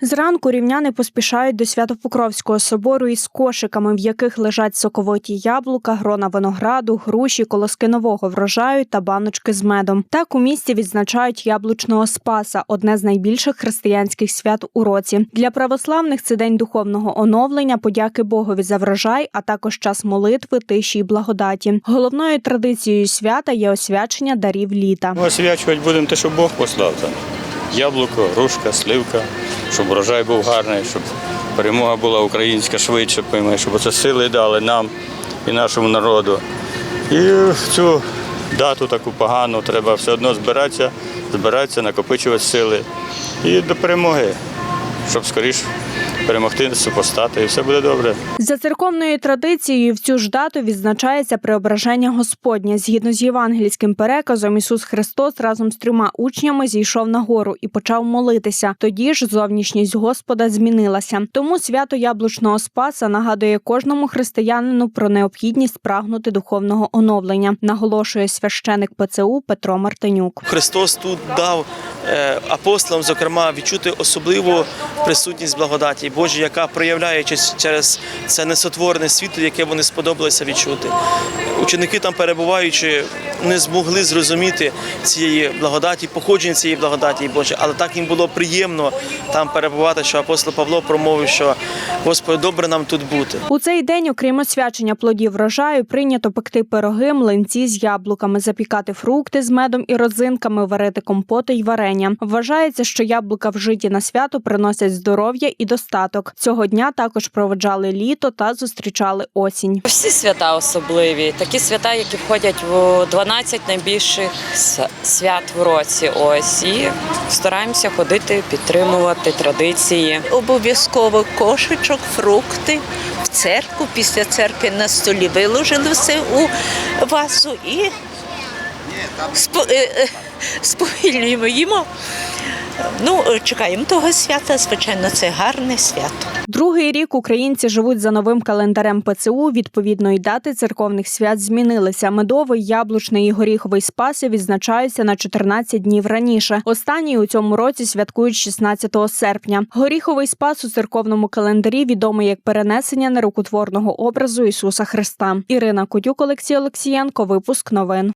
Зранку рівняни поспішають до Святопокровського собору із кошиками, в яких лежать соковиті яблука, грона винограду, груші, колоски нового врожаю та баночки з медом. Так у місті відзначають яблучного спаса, одне з найбільших християнських свят у році. Для православних це день духовного оновлення, подяки Богові за врожай, а також час молитви, тиші й благодаті. Головною традицією свята є освячення дарів літа. Освячувати будемо те, що Бог послав там. Яблуко, грушка, сливка, щоб урожай був гарний, щоб перемога була українська швидше, щоб це сили дали нам і нашому народу. І в цю дату таку погану треба все одно збиратися, збиратися, накопичувати сили і до перемоги, щоб скоріш перемогти супостати, і все буде добре. За церковною традицією в цю ж дату відзначається преображення Господнє. Згідно з євангельським переказом, Ісус Христос разом з трьома учнями зійшов на гору і почав молитися. Тоді ж зовнішність Господа змінилася. Тому свято яблучного спаса нагадує кожному християнину про необхідність прагнути духовного оновлення, наголошує священик ПЦУ Петро Мартинюк. Христос тут дав е, апостолам, зокрема, відчути особливу присутність благодаті Божій, яка проявляє через- це несотворене світло, яке вони сподобалося відчути. Ученики там перебуваючи, не змогли зрозуміти цієї благодаті, походження цієї благодаті Божої, але так їм було приємно там перебувати, що апостол Павло промовив, що Господи, добре нам тут бути. У цей день, окрім освячення плодів врожаю, прийнято пекти пироги, млинці з яблуками, запікати фрукти з медом і родзинками, варити компоти й варення. Вважається, що яблука вжиті на свято приносять здоров'я і достаток. Цього дня також проведжали літо та зустрічали осінь. Всі свята особливі, такі свята, які входять в 12 найбільших свят в році. Ось і стараємося ходити, підтримувати традиції. обов'язково кошечок, фрукти в церкву. Після церкви на столі виложили все у вазу і спо- е, е, сповільнюємо їмо. Ну, е, чекаємо того свята. Звичайно, це гарне свято. Другий рік українці живуть за новим календарем ПЦУ. Відповідно, й дати церковних свят змінилися. Медовий, яблучний і горіховий спаси відзначаються на 14 днів раніше. Останній у цьому році святкують 16 серпня. Горіховий спас у церковному календарі відомий як перенесення нерукотворного образу Ісуса Христа. Ірина Кодюк, Олексій Олексієнко. Випуск новин.